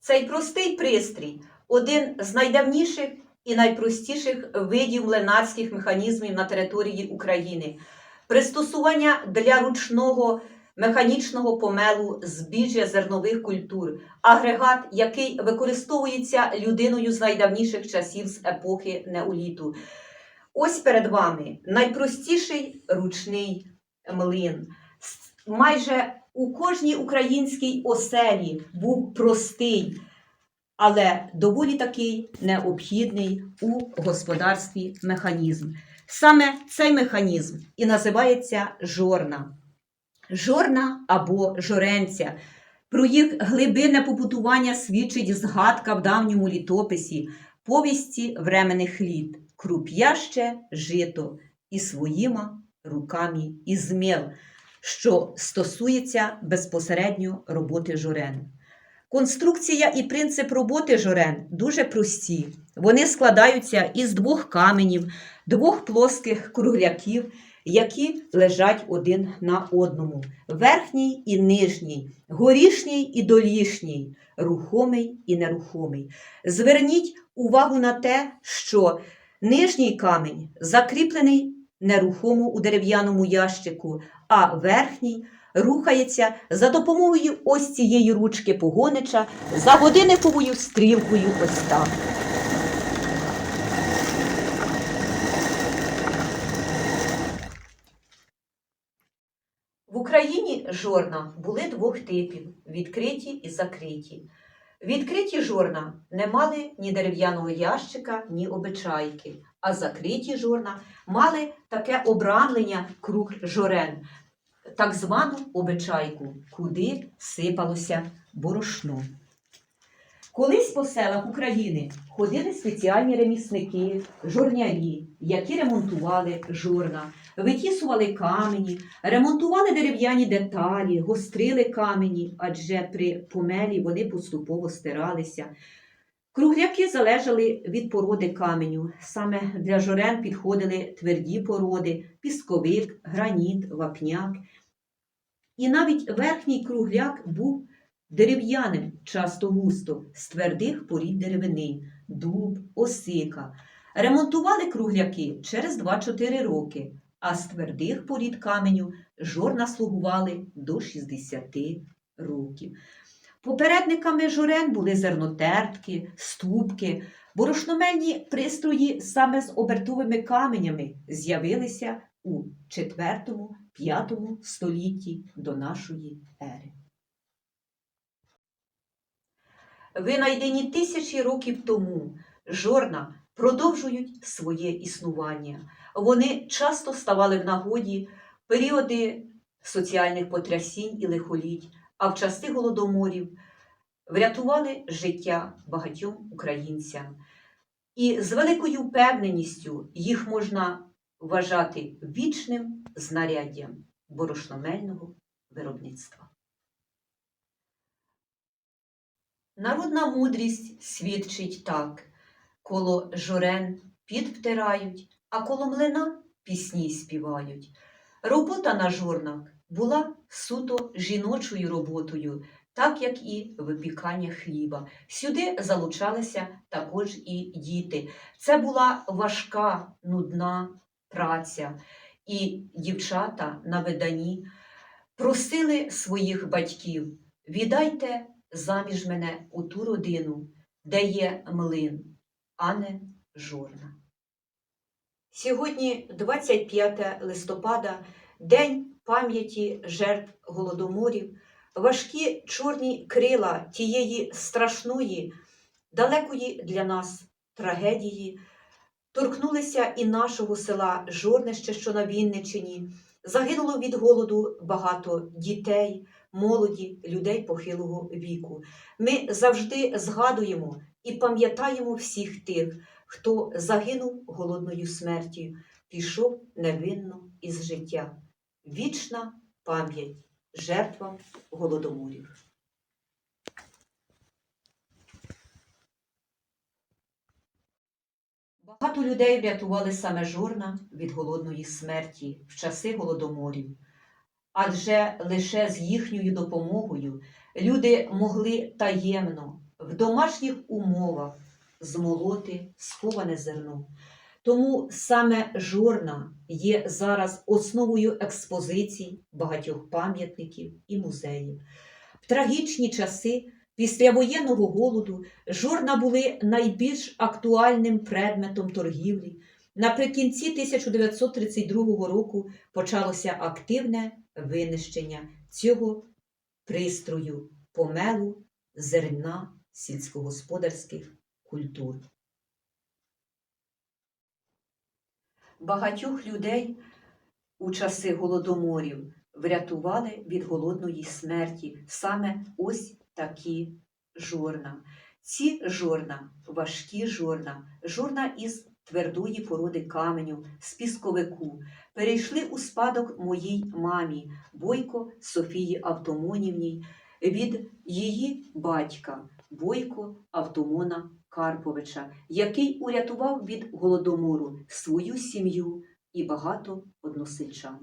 Цей простий пристрій один з найдавніших і найпростіших видів млинарських механізмів на території України. Пристосування для ручного механічного помелу збіжжя зернових культур, агрегат, який використовується людиною з найдавніших часів з епохи неоліту. Ось перед вами найпростіший ручний млин. Майже у кожній українській оселі був простий, але доволі такий необхідний у господарстві механізм. Саме цей механізм і називається жорна. Жорна або жоренця. Про їх глибинне побутування свідчить згадка в давньому літописі повісті временних літ круп'яще жито і своїми руками і зміл, що стосується безпосередньо роботи жорен. Конструкція і принцип роботи жорен дуже прості. Вони складаються із двох каменів, двох плоских кругляків, які лежать один на одному: верхній і нижній, горішній і долішній, рухомий і нерухомий. Зверніть увагу на те, що нижній камінь закріплений нерухомо у дерев'яному ящику, а верхній рухається за допомогою ось цієї ручки погонича за годинниковою стрілкою ось так. В Україні жорна були двох типів відкриті і закриті. Відкриті жорна не мали ні дерев'яного ящика, ні обичайки, а закриті жорна мали таке обрамлення круг жорен, так звану обичайку, куди сипалося борошно. Колись по селах України ходили спеціальні ремісники, жорнярі, які ремонтували жорна, витісували камені, ремонтували дерев'яні деталі, гострили камені, адже при помелі вони поступово стиралися. Кругляки залежали від породи каменю. Саме для жорен підходили тверді породи, пісковик, граніт, вапняк. І навіть верхній кругляк був дерев'яним, часто густо, з твердих порід деревини, дуб, осика. Ремонтували кругляки через 2-4 роки, а з твердих порід каменю жорна слугували до 60 років. Попередниками жорен були зернотертки, ступки, борошномельні пристрої саме з обертовими каменями з'явилися у 4-5 столітті до нашої ери. Винайдені тисячі років тому жорна продовжують своє існування. Вони часто ставали в нагоді періоди соціальних потрясінь і лихоліть, а в часи голодоморів врятували життя багатьом українцям. І з великою впевненістю їх можна вважати вічним знаряддям борошномельного виробництва. Народна мудрість свідчить так: коло жорен під втирають, а коло млина пісні співають. Робота на жорнах була суто жіночою роботою, так як і випікання хліба. Сюди залучалися також і діти. Це була важка, нудна праця, і дівчата на виданні просили своїх батьків: віддайте заміж мене у ту родину, де є млин, а не жорна. Сьогодні, 25 листопада, День пам'яті жертв голодоморів, важкі чорні крила тієї страшної, далекої для нас трагедії, торкнулися і нашого села Жорнище, що на Вінничині. Загинуло від голоду багато дітей, молоді, людей похилого віку. Ми завжди згадуємо і пам'ятаємо всіх тих, хто загинув голодною смертю, пішов невинно із життя. Вічна пам'ять жертвам голодоморів. Багато людей врятували саме жорна від голодної смерті в часи голодоморів. Адже лише з їхньою допомогою люди могли таємно в домашніх умовах змолоти сховане зерно. Тому саме жорна є зараз основою експозицій багатьох пам'ятників і музеїв. В трагічні часи після воєнного голоду жорна були найбільш актуальним предметом торгівлі. Наприкінці 1932 року почалося активне винищення цього пристрою помелу зерна сільськогосподарських культур. Багатьох людей у часи голодоморів врятували від голодної смерті саме ось такі жорна. Ці жорна, важкі жорна, жорна із твердої породи каменю, з пісковику, перейшли у спадок моїй мамі, Бойко Софії Автомонівній, від її батька Бойко Автомона Карповича, який урятував від голодомору свою сім'ю і багато односельчан.